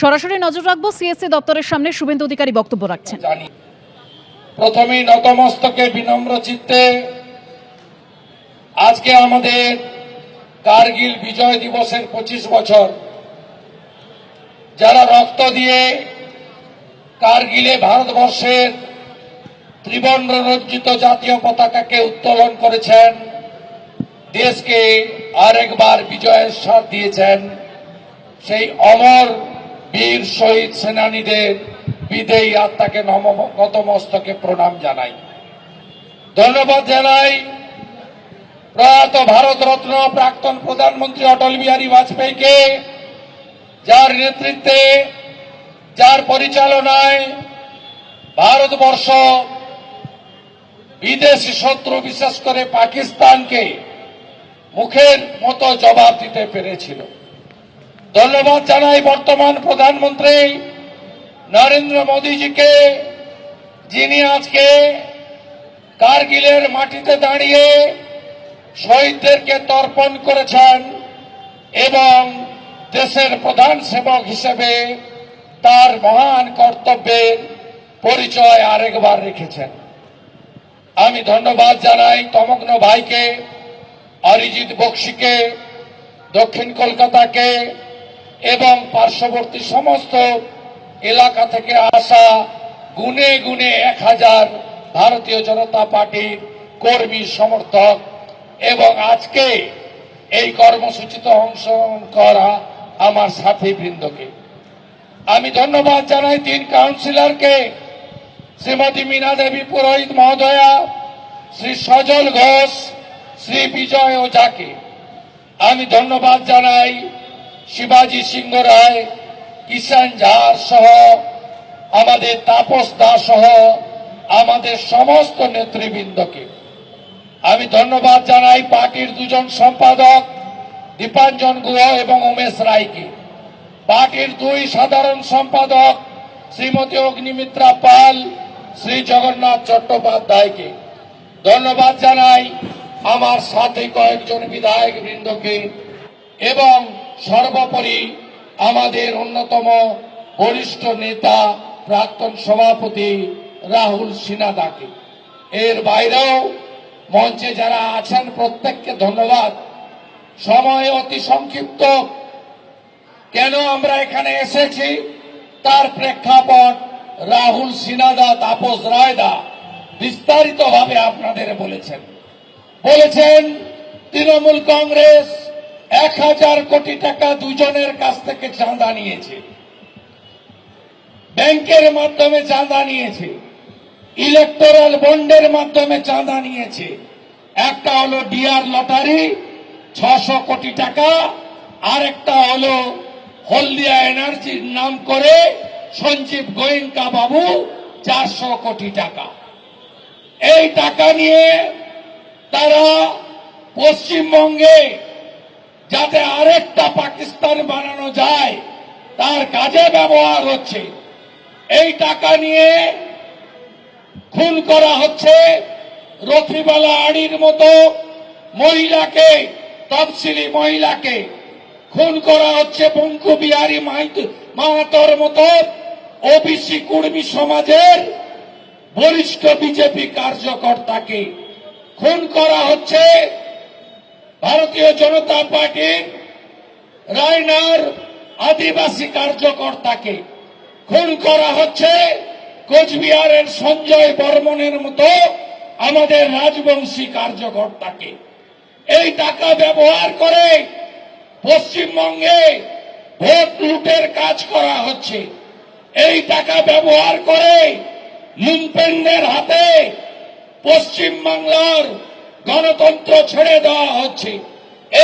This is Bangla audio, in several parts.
সরাসরি নজর রাখব সিএসসি দপ্তরের সামনে শুভেন্দু অধিকারী বক্তব্য রাখছেন। জানি প্রথমেই নতমস্তকে বিনম্র চিত্তে আজকে আমাদের কার্গিল বিজয় দিবসের পঁচিশ বছর। যারা রক্ত দিয়ে কার্গিলে ভারতবর্ষের ত্রিবর্ণ রঞ্জিত জাতীয় পতাকাকে উত্তোলন করেছেন, দেশকে আরেকবার বিজয়ের স্বাদ দিয়েছেন, সেই অমর বীর শহীদ সেনানীদের বিদেয়ী আত্মাকে নতমস্তকে প্রণাম জানাই। ধন্যবাদ জানাই প্রয়াত ভারত রত্ন প্রাক্তন প্রধানমন্ত্রী অটল বিহারী বাজপেয়ীকে, যার নেতৃত্বে, যার পরিচালনায় ভারতবর্ষ বিদেশি শত্রু বিশেষ করে পাকিস্তানকে মুখের মতো জবাব দিতে পেরেছিল। ধন্যবাদ জানাই বর্তমান প্রধানমন্ত্রী নরেন্দ্র মোদীজিকে, যিনি আজকে কার্গিলের মাটিতে দাঁড়িয়ে শহীদদেরকে তর্পণ করেছেন এবং দেশের প্রধান সেবক হিসেবে তার মহান কর্তব্যের পরিচয় আরেকবার রেখেছেন। আমি ধন্যবাদ জানাই তমগ্ন ভাইকে, অরিজিৎ বক্সিকে, দক্ষিণ কলকাতাকে এবং পার্শ্ববর্তী সমস্ত এলাকা থেকে আসা গুনে গুনে এক হাজার ভারতীয় জনতা পার্টির কর্মী সমর্থক এবং আজকে এই কর্মসূচিতে অংশগ্রহণ করা আমার সাথী বৃন্দকে আমি ধন্যবাদ জানাই তিন কাউন্সিলরকে, শ্রীমতী মীনা দেবী পুরোহিত মহোদয়া, শ্রী সজল ঘোষ, শ্রী বিজয় ওঝাকে। আমি ধন্যবাদ জানাই শিবাজি সিংহ রায় কিষান ঝাড় সহ আমাদের তাপস দাস সহ আমাদের সমস্ত নেতৃবৃন্দকে। আমি ধন্যবাদ জানাই পার্টির দুজন সম্পাদক, দীপাঞ্জন গুহ এবং উমেশ রায়কে। পার্টির দুই সাধারণ সম্পাদক, শ্রীমতী অগ্নিমিত্রা পাল, শ্রী জগন্নাথ চট্টোপাধ্যায়কে। ধন্যবাদ জানাই আমার সাথে কয়েকজন বিধায়ক বৃন্দকে এবং সর্বোপরি আমাদের অন্যতম বরিষ্ঠ নেতা, প্রাক্তন সভাপতি রাহুল সিনাদাকে এর বাইরেও মঞ্চে যারা আছেন, প্রত্যেককে ধন্যবাদ। সময় অতি সংক্ষিপ্ত। কেন আমরা এখানে এসেছি? তার প্রেক্ষাপট রাহুল সিনাদা তাপস রায়দা বিস্তারিতভাবে আপনাদের বলেছেন। বলেছেন, তৃণমূল কংগ্রেস এক হাজার কোটি টাকা দুজনের কাছ থেকে চাঁদা নিয়েছে। ব্যাংকের মাধ্যমে চাঁদা নিয়েছে। ইলেকটোরাল বন্ডের মাধ্যমে চাঁদা নিয়েছে। একটা হলো ডিআর লটারি, ছশো কোটি টাকা আর একটা হলো হলদিয়া এনার্জির নাম করে সঞ্জীব গোয়েঙ্কা বাবু চারশো কোটি টাকা। এই টাকা নিয়ে তারা পশ্চিমবঙ্গে যাতে আরেকটা পাকিস্তান বানানো যায়, তার কাজে ব্যবহার হচ্ছে। এই টাকা নিয়ে খুন করা হচ্ছে রথিবালা আড়ির মতো মহিলাকে, তফসিলি মহিলাকে। খুন করা হচ্ছে বঙ্কু বিহারী মাহাতোর মতো ওবিসি কুর্মী সমাজের বরিষ্ঠ বিজেপি কার্যকর্তাকে। খুন করা হচ্ছে ভারতীয় জনতা পার্টির রায়নার আদিবাসী কার্যকর্তাকে খুন করা হচ্ছে কোচবিহারের সঞ্জয় বর্মনের মতো আমাদের রাজবংশী কার্যকর্তাকে। এই টাকা ব্যবহার করে পশ্চিমবঙ্গে ভোট লুটের কাজ করা হচ্ছে। এই টাকা ব্যবহার করে লুম্পেনদের হাতে পশ্চিমবাংলার গণতন্ত্র ছেড়ে দেওয়া হচ্ছে।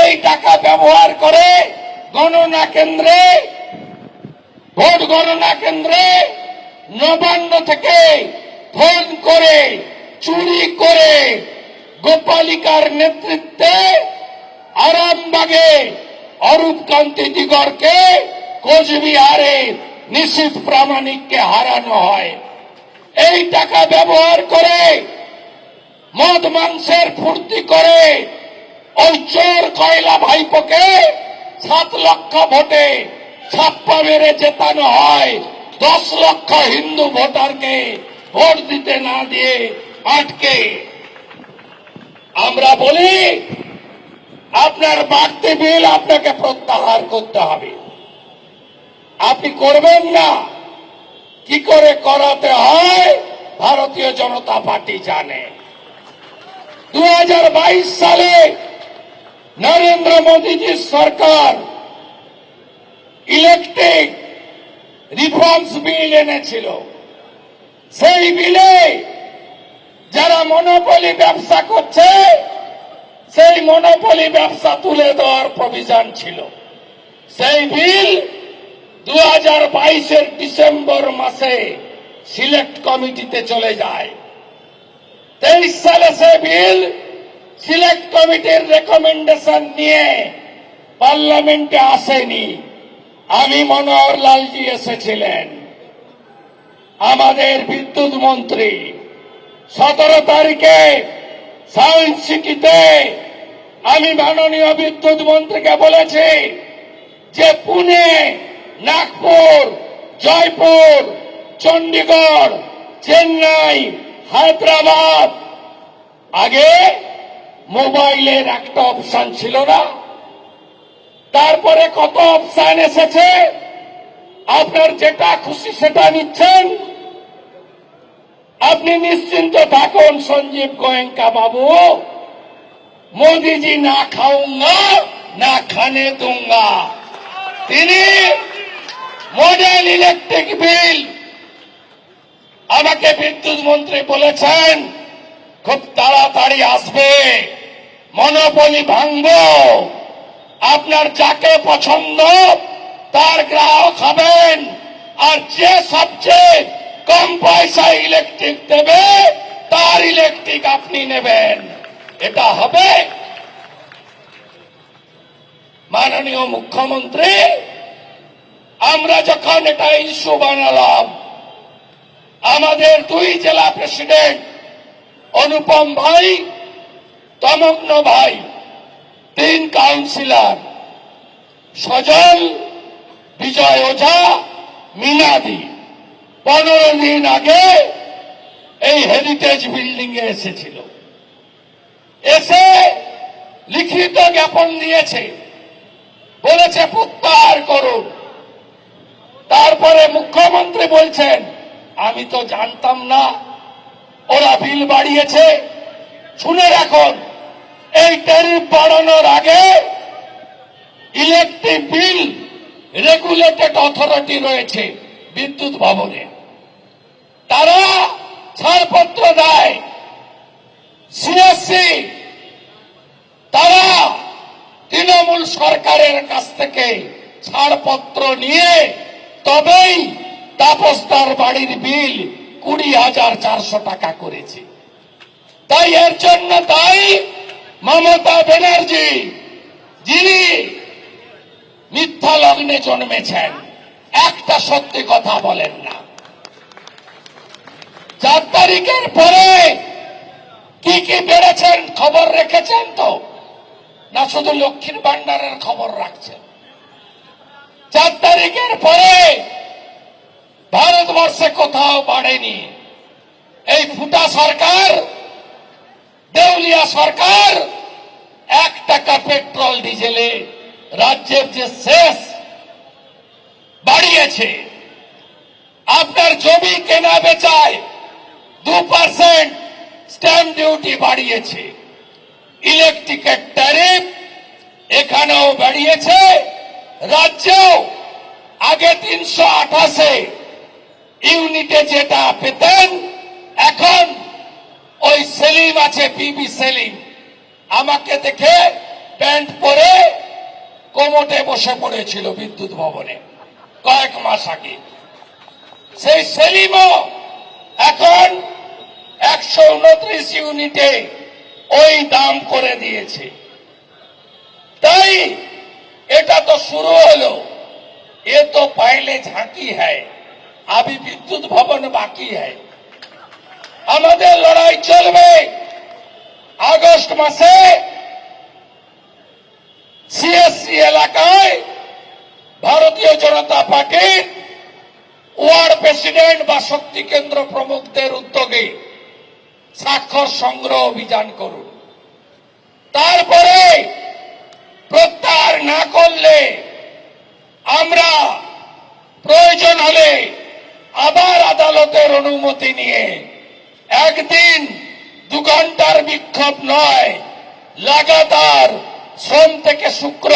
এই টাকা ব্যবহার করে গণনা কেন্দ্রে, ভোট গণনা কেন্দ্রে নবান্ন থেকে ফোন করে, চুরি করে গোপালিকার নেতৃত্বে আরামবাগে অরূপ কান্তি দিগরকে কোচবিহারে নিশ্চিত প্রামাণিককে হারানো হয়। এই টাকা ব্যবহার করে মদ মাংসের ফুর্তি করে ওই চোর কয়লা ভাইপোকে সাত লক্ষ ভোটে ছাপ্পা মেরে জেতানো হয়। দশ লক্ষ হিন্দু ভোটারকে ভোট দিতে না দিয়ে আটকে। আমরা বলি, আপনার বাড়তি বিল আপনাকে প্রত্যাহার করতে হবে। আপনি করবেন না। কি করে করাতে হয়, ভারতীয় জনতা পার্টি জানে। দু হাজার বাইশ সালে নরেন্দ্র মোদীজির সরকার ইলেকট্রিক রিফর্মস বিল এনেছিল। সেই বিলে যারা মনোপলি ব্যবসা করছে, সেই মনোপলি ব্যবসা তুলে দেওয়ার প্রভিশন ছিল। সেই বিল দু হাজার ডিসেম্বর মাসে সিলেক্ট কমিটিতে চলে যায়। তেইশ সালে সে বিল সিলেক্ট কমিটির রেকমেন্ডেশন নিয়ে পার্লামেন্টে আসেনি। আমি মনোহর লালজি এসেছিলেন। আমাদের বিদ্যুৎ মন্ত্রী, সতেরো তারিখে সায়েন্স সিটিতে আমি মাননীয় বিদ্যুৎ মন্ত্রীকে বলেছি যে পুনে, নাগপুর, জয়পুর চণ্ডীগড় চেন্নাই হায়দ্রাবাদ। আগে মোবাইলের একটা অপশান ছিল না। তারপরে কত অপশান এসেছে? আপনার যেটা খুশি সেটা নিচ্ছেন। আপনি নিশ্চিন্ত থাকুন, সঞ্জীব গোয়েঙ্কা বাবু। মোদিজি না খাউঙ্গা না খানে দুঙ্গা। তিনি মডেল ইলেকট্রিক বিল আমাকে বিদ্যুৎ মন্ত্রী বলেছেন, খুব তাড়াতাড়ি আসবে। মনোপলি ভাঙব আপনার যাকে পছন্দ, তার গ্রাহক হবেন। আর যে সবচেয়ে কম পয়সায় ইলেকট্রিক দেবে, তার ইলেকট্রিক আপনি নেবেন। এটা হবে মাননীয় মুখ্যমন্ত্রী, আমরা যখন এটা ইস্যু বানালাম আমাদের দুই জেলা প্রেসিডেন্ট অনুপম ভাই, তমগ্ন ভাই, তিন কাউন্সিলর সজল, বিজয় ওঝা, মিনাদি। পনেরো দিন আগে এই হেরিটেজ বিল্ডিং এ এসেছিল। এসে লিখিত জ্ঞাপন দিয়েছে। বলেছে, প্রত্যাহার করুন। তারপরে মুখ্যমন্ত্রী বলছেন আমি তো জানতাম না। ওরা বিল বাড়িয়েছে। শুনে রাখুন, এই ট্যারিফ বাড়ানোর আগে ইলেকট্রিক বিল রেগুলেটেড অথরিটি রয়েছে বিদ্যুৎ ভবনে। তারা ছাড়পত্র দেয়। সিএসসি তারা তৃণমূল সরকারের কাছ থেকে ছাড়পত্র নিয়ে তবেই তাপস্তার বাড়ির বিল কুড়ি হাজার চারশো টাকা করেছে। তাই এর জন্য তাই মমতা ব্যানার্জি, যিনি মিথ্যা লগ্নে জন্মেছেন, একটা সত্যি কথা বলেন না। চার তারিখের পরে কি কি বেড়েছেন খবর রেখেছেন তো? না শুধু লক্ষ্মীর ভান্ডারের খবর রাখছেন? চার তারিখের পরে ভারতবর্ষে কোথাও বাড়েনি। এই ফুটা সরকার, দেউলিয়া সরকার, এক টাকা পেট্রোল, ডিজেলে রাজ্যের যে শেষ বাড়িয়েছে, আপনার জমি কেনা বেচায় দু পার্সেন্ট স্ট্যাম্প ডিউটি বাড়িয়েছে। ইলেকট্রিকের ট্যারিফ এখানেও বাড়িয়েছে, রাজ্যেও আগে তিনশো আঠাশে ইউনিটে যেটা পেতেন এখন ওই সেলিম আছে পিবি সেলিম। আমাকে দেখে প্যান্ট পরে কোমটে বসে পড়েছিল বিদ্যুৎ ভবনে কয়েক মাস আগে। সেই সেলিমও এখন একশো উনত্রিশ ইউনিটে ওই দাম করে দিয়েছে। তাই এটা তো শুরু হলো। এ তো পাইলে ঝাঁকি হয় अभी বিদ্যুৎ ভবন বাকি है আমাদের লড়াই চলবে আগস্ট মাসে সিএসসি এলাকায় ভারতীয় জনতা পার্টির ওয়ার্ড প্রেসিডেন্ট বা শক্তি কেন্দ্র প্রমুখদের উদ্যোগে স্বাক্ষর সংগ্রহ অভিযান করুন তারপরে প্রত্যাহার না করলে আমরা প্রয়োজন হলে আবার আদালতের অনুমতি নিয়ে একদিন দু ঘণ্টার বিক্ষোভ নয়, লাগাতার সোম থেকে শুক্র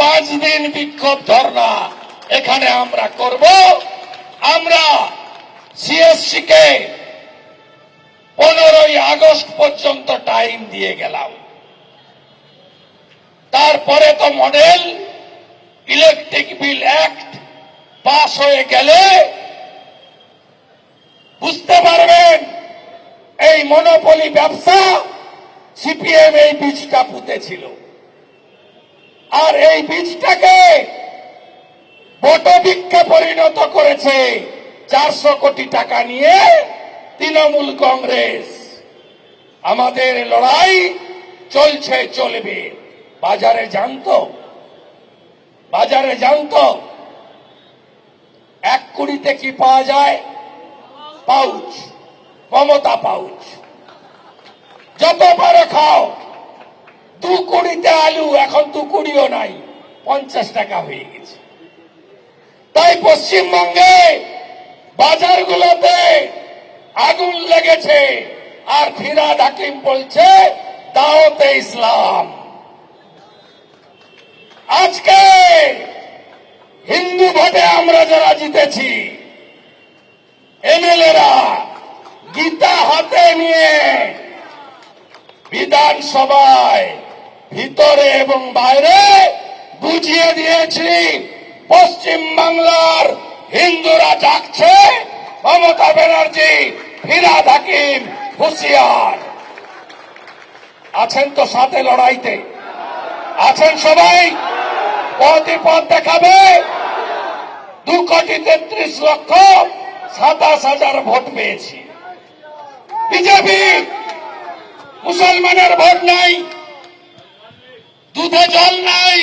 পাঁচ দিন বিক্ষোভ ধর্ণা এখানে আমরা করব। আমরা সিএসসি কে পনেরোই আগস্ট পর্যন্ত টাইম দিয়ে গেলাম। তারপরে তো model, electric bill act pass হয়ে গেলে বুঝতে পারবেন, এই মনোপলি ব্যবসা সিপিএম এই বীজটা পুঁতেছিল। আর এই বীজটাকে বটবৃক্ষে পরিণত করেছে চারশো কোটি টাকা নিয়ে তৃণমূল কংগ্রেস। আমাদের লড়াই চলছে, চলবে। বাজারে জানতো? বাজারে জানতো? এক কুড়িতে কি পাওয়া যায়? Pouch, Mamata pouch. যত পারো খাও। দু কুড়িতে আলু, এখন দু কুড়িও নাই, পঞ্চাশ টাকা হয়ে গেছে। তাই পশ্চিমবঙ্গে বাজারগুলোতে আগুন লেগেছে, আর ফিরাদ হাকিম বলছে, দাওতে ইসলাম। আজকে হিন্দু ভোটে আমরা যারা জিতেছি এমএলএরা গীতা হাতে নিয়ে বিধানসভায় ভিতরে এবং বাইরে বুঝিয়ে দিয়েছি, পশ্চিম বাংলার হিন্দুরা জাগছে, মমতা ব্যানার্জি, ফিরাদ হাকিম, হুশিয়ার। আছেন তো সাথে লড়াইতে? আছেন সবাই? পথে পথ দেখাবে। দু কোটি তেত্রিশ লক্ষ সাতাশ হাজার ভোট পেয়েছি। বিজেপি মুসলমানের ভোট নাই, দুধে জল নাই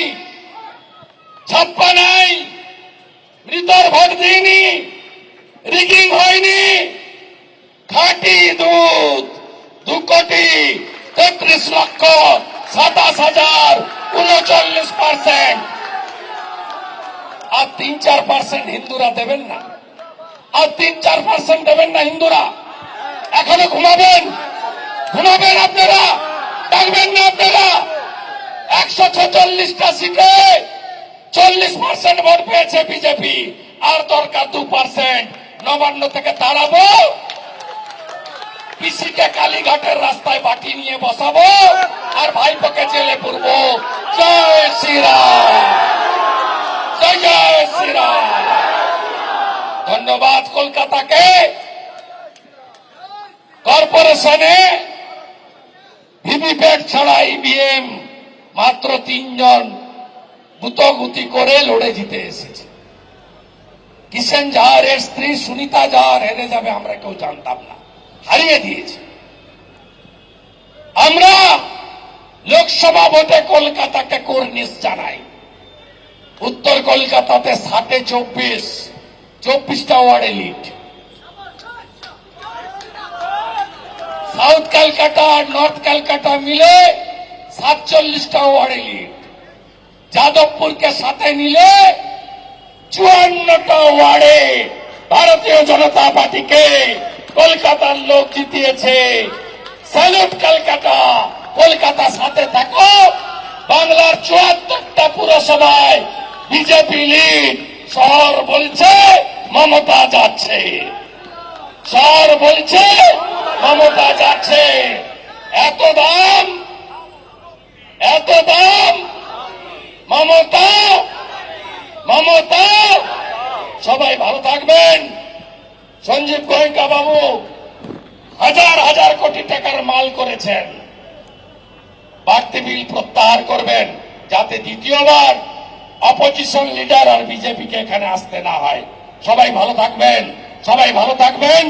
ছাপ্পা নাই, মৃতর ভোট দিইনি, রিগিং হয়নি। খাঁটি দুধ, দু কোটি তেত্রিশ লক্ষ সাতাশ হাজার উনচল্লিশ পার্সেন্ট আর তিন চার পার্সেন্ট হিন্দুরা দেবেন না। আর তিন, চার পার্সেন্ট দেবেন না হিন্দুরা। এখনও ঘুমাবেন। ঘুমাবেন আপনারা। ডাকবেন না আপনারা। একশো ছেচল্লিশটা সিটে চল্লিশ পার্সেন্ট ভোট পেয়েছে বিজেপি। আর দরকার দু পার্সেন্ট নবান্ন থেকে তাড়াবো। পিসিকে কালীঘাটের রাস্তায় বাটি নিয়ে বসাবো। আর ভাইপোকে জেলে পুরব। জয় শ্রীরাম। জয় জয় শ্রীরাম। ধন্যবাদ কলকাতাকে। কর্পোরেশনে ভিভিপ্যাট ছাড়া ইভিএম মাত্র তিনজন গুতগুতি করে লড়ে জিতে এসেছে। কিষেন জাহারের স্ত্রী সুনিতা জাহার হেরে যাবে আমরা কেউ জানতাম না। হারিয়ে দিয়েছে। আমরা লোকসভা ভোটে কলকাতাকে কর্নিশ জানাই। উত্তর কলকাতাতে ষাটে চব্বিশ। চব্বিশটা ওয়ার্ডে লিড সাউথ ক্যালকাটা আর নর্থ ক্যালকাটা মিলে সাতচল্লিশটা ওয়ার্ডে লিড যাদবপুরকে সাথে নিলে চুয়ান্নটা ওয়ার্ডে ভারতীয় জনতা পার্টিকে কলকাতার লোক জিতিয়েছে। স্যালুট কলকাতা কলকাতা সাথে থাকো। বাংলার চুয়াত্তরটা পুরসভায় বিজেপি লিড শহর বলছে, মমতা যাচ্ছে। শহর বলছে, মমতা যাচ্ছে। এত দাম এত দাম, মমতা মমতা। সবাই ভালো থাকবেন। সঞ্জীব গোয়েঙ্কা বাবু হাজার হাজার কোটি টাকার মাল করেছেন। বাড়তি বিল প্রত্যাহার করবেন। যাতে দ্বিতীয়বার অপোজিশন লিডার আর বিজেপিকে এখানে আসতে না হয়। সবাই ভালো থাকবেন সবাই ভালো থাকবেন।